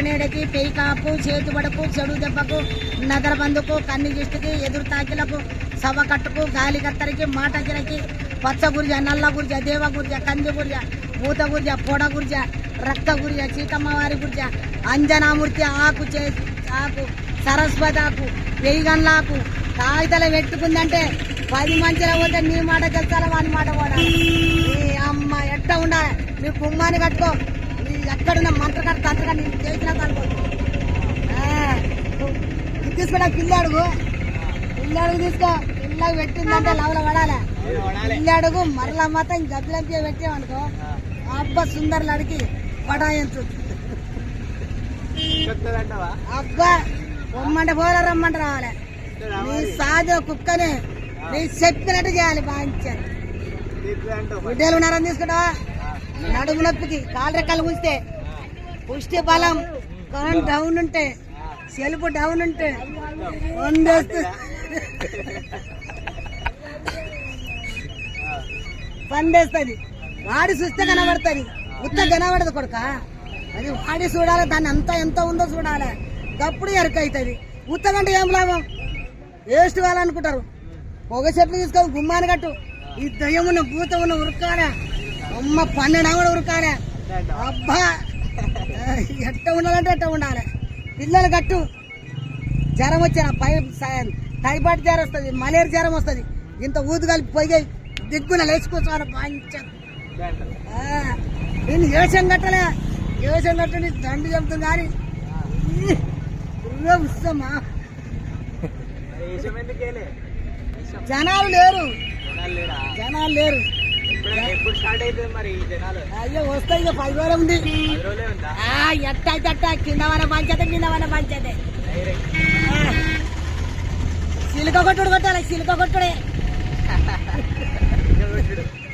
నీడకి పెయి చేతుబడకు చెడు దెబ్బకు నగర బందుకు కన్ను ఎదురు తాకిలకు సవకట్టుకు గాలి కత్తరికి మాట గిరకి పచ్చ గురిజ నల్ల గురిజ దేవ గురిజ కంది గురిజ మూత గురిజ పొడ గురిజ రక్త గురిజ చీకమ్మవారి గురిజ అంజనామూర్తి ఆకు చే ఆకు సరస్వతి ఆకు వెయ్యిగన్లాకు కాగితలు పెట్టుకుందంటే పది మంచిలో పోతే నీ మాట గెలుచాలి వాని మాట కూడా అమ్మ ఎట్ట ఉండాలి? నీ కుమ్మాన్ని కట్టుకో. నీ ఎక్కడున్న మంత్రకాడ తంత్రకాడ తీసుకున్నా పిల్లాడుగు పిల్లాడుగు తీసుకో పిల్లకి పెట్టిందంటే లవల పడాలి. పిల్లాడుగు మరలా మాత్రం గబ్బిలంపి పెట్టామనుకో అబ్బా సుందరులు అడిగి పడాయించు అబ్బా పొమ్మంటే పోలే రమ్మంటే రావాలి. నీ సాధు కుక్కని నీ చెప్పినట్టు చేయాలి చెప్తుందంటావు గుడ్డలు ఉన్నారని తీసుకుంటావా నడుము నొప్పికి కాలు రెక్కలు కూస్తే పుష్టి బలం కరెంట్ డౌన్ ఉంటే సెల్ఫ్ డౌన్ ఉంటే వందేస్తు పండేస్తుంది. వాడి చూస్తే కనబడుతుంది. ఉత్త కనబడదు కొడుక. అది వాడి చూడాలి దాన్ని అంతా ఎంత ఉందో చూడాలి. గప్పుడు ఎరక అవుతుంది ఉత్తగంటే ఏం లాభం? వేస్ట్ కావాలనుకుంటారు. పొగ చెట్లు తీసుకొని గుమ్మాని కట్టు. ఈ దయ్యం ఉన్న భూతం ఉన్న ఉరకాలే అమ్మ పన్నెండు కూడా ఉరకాలే అబ్బా! ఎట్ట ఉండాలంటే ఎట్ట ఉండాలి. పిల్లలు కట్టు. జ్వరం వచ్చిన పై టైఫాయిడ్ జ్వరం వస్తుంది మలేరియా జ్వరం వస్తుంది. ఇంత ఊదు కలిపి పోయి దిగ్గున లేచుకోవాలి బాగా నేను ఏషం కట్టలే? ఏషం కట్టని దండు చెబుతుంది కానీ. జనాలు లేరు? జనాలు లేరా. అయ్యో వస్తే ఇక పది రోజులు ఉంది. ఎట్ట ఎట్ట కింద వన పంచతే కింద వన పంచతే. సిలుక కొట్టుడు కొట్టాలి సిలుక కొట్టుడే.